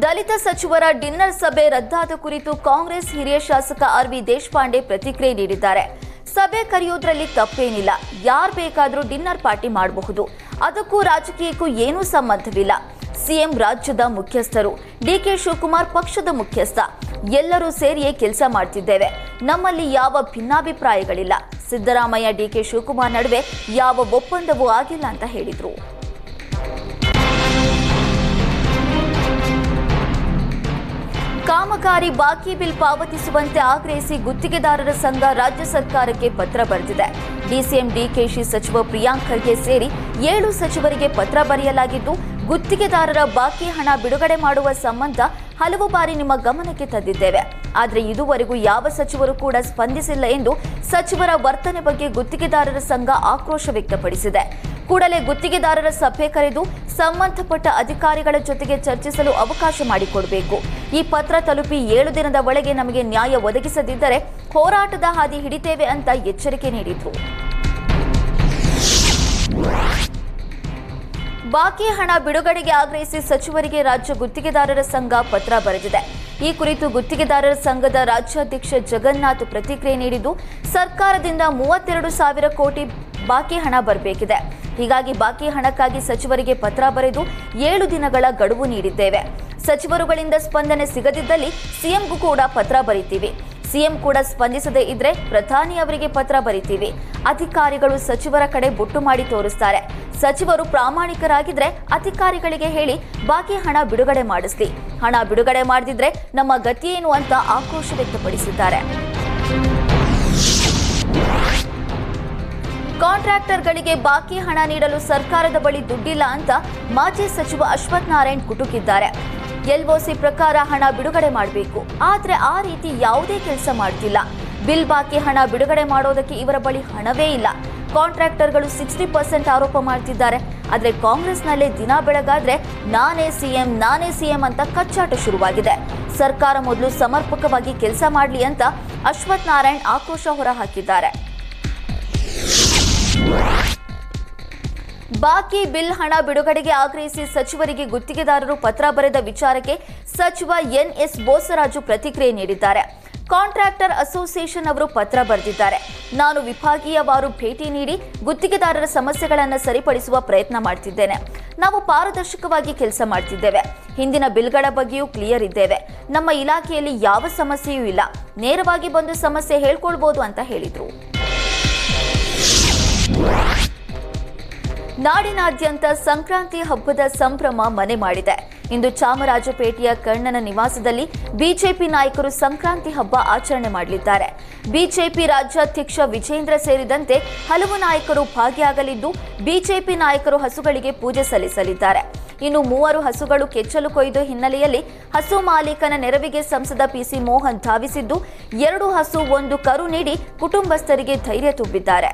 ದಲಿತ ಸಚಿವರ ಡಿನ್ನರ್ ಸಭೆ ರದ್ದಾದ ಕುರಿತು ಕಾಂಗ್ರೆಸ್ ಹಿರಿಯ ಶಾಸಕ ಆರ್ ವಿ ದೇಶಪಾಂಡೆ ಪ್ರತಿಕ್ರಿಯೆ ನೀಡಿದ್ದಾರೆ. ಸಭೆ ಕರೆಯೋದ್ರಲ್ಲಿ ತಪ್ಪೇನಿಲ್ಲ. ಯಾರು ಬೇಕಾದರೂ ಡಿನ್ನರ್ ಪಾರ್ಟಿ ಮಾಡಬಹುದು. ಅದಕ್ಕೂ ರಾಜಕೀಯಕ್ಕೂ ಏನೂ ಸಂಬಂಧವಿಲ್ಲ. ಸಿಎಂ ರಾಜ್ಯದ ಮುಖ್ಯಸ್ಥರು ಡಿಕೆ ಶಿವಕುಮಾರ್ ಪಕ್ಷದ ಮುಖ್ಯಸ್ಥ, ಎಲ್ಲರೂ ಸೇರಿಯೇ ಕೆಲಸ ಮಾಡ್ತಿದ್ದೇವೆ. ನಮ್ಮಲ್ಲಿ ಯಾವ ಭಿನ್ನಾಭಿಪ್ರಾಯಗಳಿಲ್ಲ. ಸಿದ್ದರಾಮಯ್ಯ ಡಿಕೆ ಶಿವಕುಮಾರ್ ನಡುವೆ ಯಾವ ಒಪ್ಪಂದವೂ ಆಗಿಲ್ಲ ಅಂತ ಹೇಳಿದರು. ಕಾಮಗಾರಿ ಬಾಕಿ ಬಿಲ್ ಪಾವತಿಸುವಂತೆ ಆಗ್ರಹಿಸಿ ಗುತ್ತಿಗೆದಾರರ ಸಂಘ ರಾಜ್ಯ ಸರ್ಕಾರಕ್ಕೆ ಪತ್ರ ಬರೆದಿದೆ. ಡಿಸಿಎಂ ಡಿಕೆಶಿ ಸಚಿವ ಪ್ರಿಯಾಂಕ್ ಖರ್ಗೆ ಸೇರಿ ಏಳು ಸಚಿವರಿಗೆ ಪತ್ರ ಬರೆಯಲಾಗಿದ್ದು, ಗುತ್ತಿಗೆದಾರರ ಬಾಕಿ ಹಣ ಬಿಡುಗಡೆ ಮಾಡುವ ಸಂಬಂಧ ಹಲವು ಬಾರಿ ನಿಮ್ಮ ಗಮನಕ್ಕೆ ತಂದಿದ್ದೇವೆ. ಆದರೆ ಇದುವರೆಗೂ ಯಾವ ಸಚಿವರು ಕೂಡ ಸ್ಪಂದಿಸಿಲ್ಲ ಎಂದು ಸಚಿವರ ವರ್ತನೆ ಬಗ್ಗೆ ಗುತ್ತಿಗೆದಾರರ ಸಂಘ ಆಕ್ರೋಶ ವ್ಯಕ್ತಪಡಿಸಿದೆ. ಕೂಡಲೇ ಗುತ್ತಿಗೆದಾರರ ಸಭೆ ಕರೆದು ಸಂಬಂಧಪಟ್ಟ ಅಧಿಕಾರಿಗಳ ಜೊತೆಗೆ ಚರ್ಚಿಸಲು ಅವಕಾಶ ಮಾಡಿಕೊಡಬೇಕು. ಈ ಪತ್ರ ತಲುಪಿ ಏಳು ದಿನದ ಒಳಗೆ ನಮಗೆ ನ್ಯಾಯ ಒದಗಿಸದಿದ್ದರೆ ಹೋರಾಟದ ಹಾದಿ ಹಿಡಿತೇವೆ ಅಂತ ಎಚ್ಚರಿಕೆ ನೀಡಿದ್ರು. ಬಾಕಿ ಹಣ ಬಿಡುಗಡೆಗೆ ಆಗ್ರಹಿಸಿ ಸಚಿವರಿಗೆ ರಾಜ್ಯ ಗುತ್ತಿಗೆದಾರರ ಸಂಘ ಪತ್ರ ಬರೆದಿದೆ. ಈ ಕುರಿತು ಗುತ್ತಿಗೆದಾರರ ಸಂಘದ ರಾಜ್ಯಾಧ್ಯಕ್ಷ ಜಗನ್ನಾಥ್ ಪ್ರತಿಕ್ರಿಯೆ ನೀಡಿದ್ದು, ಸರ್ಕಾರದಿಂದ ಮೂವತ್ತೆರಡು ಸಾವಿರ ಕೋಟಿ ಬಾಕಿ ಹಣ ಬರಬೇಕಿದೆ. ಹೀಗಾಗಿ ಬಾಕಿ ಹಣಕ್ಕಾಗಿ ಸಚಿವರಿಗೆ ಪತ್ರ ಬರೆದು ಏಳು ದಿನಗಳ ಗಡುವು ನೀಡಿದ್ದೇವೆ. ಸಚಿವರುಗಳಿಂದ ಸ್ಪಂದನೆ ಸಿಗದಿದ್ದಲ್ಲಿ ಸಿಎಂಗೂ ಕೂಡ ಪತ್ರ ಬರೀತೀವಿ. ಸಿಎಂ ಕೂಡ ಸ್ಪಂದಿಸದೇ ಇದ್ರೆ ಪ್ರಧಾನಿ ಅವರಿಗೆ ಪತ್ರ ಬರಿತೀವಿ. ಅಧಿಕಾರಿಗಳು ಸಚಿವರ ಕಡೆ ಬೊಟ್ಟು ಮಾಡಿ ತೋರಿಸ್ತಾರೆ. ಸಚಿವರು ಪ್ರಾಮಾಣಿಕರಾಗಿದ್ರೆ ಅಧಿಕಾರಿಗಳಿಗೆ ಹೇಳಿ ಬಾಕಿ ಹಣ ಬಿಡುಗಡೆ ಮಾಡಿಸ್ಲಿ. ಹಣ ಬಿಡುಗಡೆ ಮಾಡದಿದ್ರೆ ನಮ್ಮ ಗತಿಯೇನು ಅಂತ ಆಕ್ರೋಶ ವ್ಯಕ್ತಪಡಿಸಿದ್ದಾರೆ. ಕಾಂಟ್ರಾಕ್ಟರ್ಗಳಿಗೆ ಬಾಕಿ ಹಣ ನೀಡಲು ಸರ್ಕಾರದ ಬಳಿ ದುಡ್ಡಿಲ್ಲ ಅಂತ ಮಾಜಿ ಸಚಿವ ಅಶ್ವಥ್ ನಾರಾಯಣ್ ಕುಟುಕಿದ್ದಾರೆ. ಎಲ್ಒಸಿ ಪ್ರಕಾರ ಹಣ ಬಿಡುಗಡೆ ಮಾಡಬೇಕು. ಆದರೆ ಆ ರೀತಿ ಯಾವುದೇ ಕೆಲಸ ಮಾಡ್ತಿಲ್ಲ. ಬಿಲ್ ಬಾಕಿ ಹಣ ಬಿಡುಗಡೆ ಮಾಡೋದಕ್ಕೆ ಇವರ ಬಳಿ ಹಣವೇ ಇಲ್ಲ. ಕಾಂಟ್ರಾಕ್ಟರ್ಗಳು ಸಿಕ್ಸ್ಟಿ ಪರ್ಸೆಂಟ್ ಆರೋಪ ಮಾಡ್ತಿದ್ದಾರೆ. ಆದರೆ ಕಾಂಗ್ರೆಸ್ನಲ್ಲೇ ದಿನ ಬೆಳಗಾದ್ರೆ ನಾನೇ ಸಿಎಂ ನಾನೇ ಸಿಎಂ ಅಂತ ಕಚ್ಚಾಟ ಶುರುವಾಗಿದೆ. ಸರ್ಕಾರ ಮೊದಲು ಸಮರ್ಪಕವಾಗಿ ಕೆಲಸ ಮಾಡಲಿ ಅಂತ ಅಶ್ವಥ್ ನಾರಾಯಣ್ ಆಕ್ರೋಶ ಹೊರಹಾಕಿದ್ದಾರೆ. ಬಾಕಿ ಬಿಲ್ ಹಣ ಬಿಡುಗಡೆಗೆ ಆಗ್ರಹಿಸಿ ಸಚಿವರಿಗೆ ಗುತ್ತಿಗೆದಾರರು ಪತ್ರ ಬರೆದ ವಿಚಾರಕ್ಕೆ ಸಚಿವ ಎನ್ಎಸ್ ಬೋಸರಾಜು ಪ್ರತಿಕ್ರಿಯೆ ನೀಡಿದ್ದಾರೆ. ಕಾಂಟ್ರಾಕ್ಟರ್ ಅಸೋಸಿಯೇಷನ್ ಅವರು ಪತ್ರ ಬರೆದಿದ್ದಾರೆ. ನಾನು ವಿಭಾಗೀಯವಾರು ಭೇಟಿ ನೀಡಿ ಗುತ್ತಿಗೆದಾರರ ಸಮಸ್ಯೆಗಳನ್ನು ಸರಿಪಡಿಸುವ ಪ್ರಯತ್ನ ಮಾಡ್ತಿದ್ದೇನೆ. ನಾವು ಪಾರದರ್ಶಕವಾಗಿ ಕೆಲಸ ಮಾಡ್ತಿದ್ದೇವೆ. ಹಿಂದಿನ ಬಿಲ್ಗಳ ಬಗ್ಗೆಯೂ ಕ್ಲಿಯರ್ ಇದ್ದೇವೆ. ನಮ್ಮ ಇಲಾಖೆಯಲ್ಲಿ ಯಾವ ಸಮಸ್ಯೆಯೂ ಇಲ್ಲ. ನೇರವಾಗಿ ಬಂದು ಸಮಸ್ಯೆ ಹೇಳ್ಕೊಳ್ಬೋದು ಅಂತ ಹೇಳಿದರು. ನಾಡಿನಾದ್ಯಂತ ಸಂಕ್ರಾಂತಿ ಹಬ್ಬದ ಸಂಭ್ರಮ ಮನೆ ಮಾಡಿದೆ. ಇಂದು ಚಾಮರಾಜಪೇಟೆಯ ಕಣ್ಣನ ನಿವಾಸದಲ್ಲಿ ಬಿಜೆಪಿ ನಾಯಕರು ಸಂಕ್ರಾಂತಿ ಹಬ್ಬ ಆಚರಣೆ ಮಾಡಲಿದ್ದಾರೆ. ಬಿಜೆಪಿ ರಾಜ್ಯಾಧ್ಯಕ್ಷ ವಿಜೇಂದ್ರ ಸೇರಿದಂತೆ ಹಲವು ನಾಯಕರು ಭಾಗಿಯಾಗಲಿದ್ದು, ಬಿಜೆಪಿ ನಾಯಕರು ಹಸುಗಳಿಗೆ ಪೂಜೆ ಸಲ್ಲಿಸಲಿದ್ದಾರೆ. ಇನ್ನು ಮೂವರು ಹಸುಗಳು ಕೆಚ್ಚಲು ಕೊಯ್ದ ಹಿನ್ನೆಲೆಯಲ್ಲಿ ಹಸು ಮಾಲೀಕನ ನೆರವಿಗೆ ಸಂಸದ ಪಿಸಿ ಮೋಹನ್ ಧಾವಿಸಿದ್ದು, ಎರಡು ಹಸು ಒಂದು ಕರು ನೀಡಿ ಕುಟುಂಬಸ್ಥರಿಗೆ ಧೈರ್ಯ ತುಂಬಿದ್ದಾರೆ.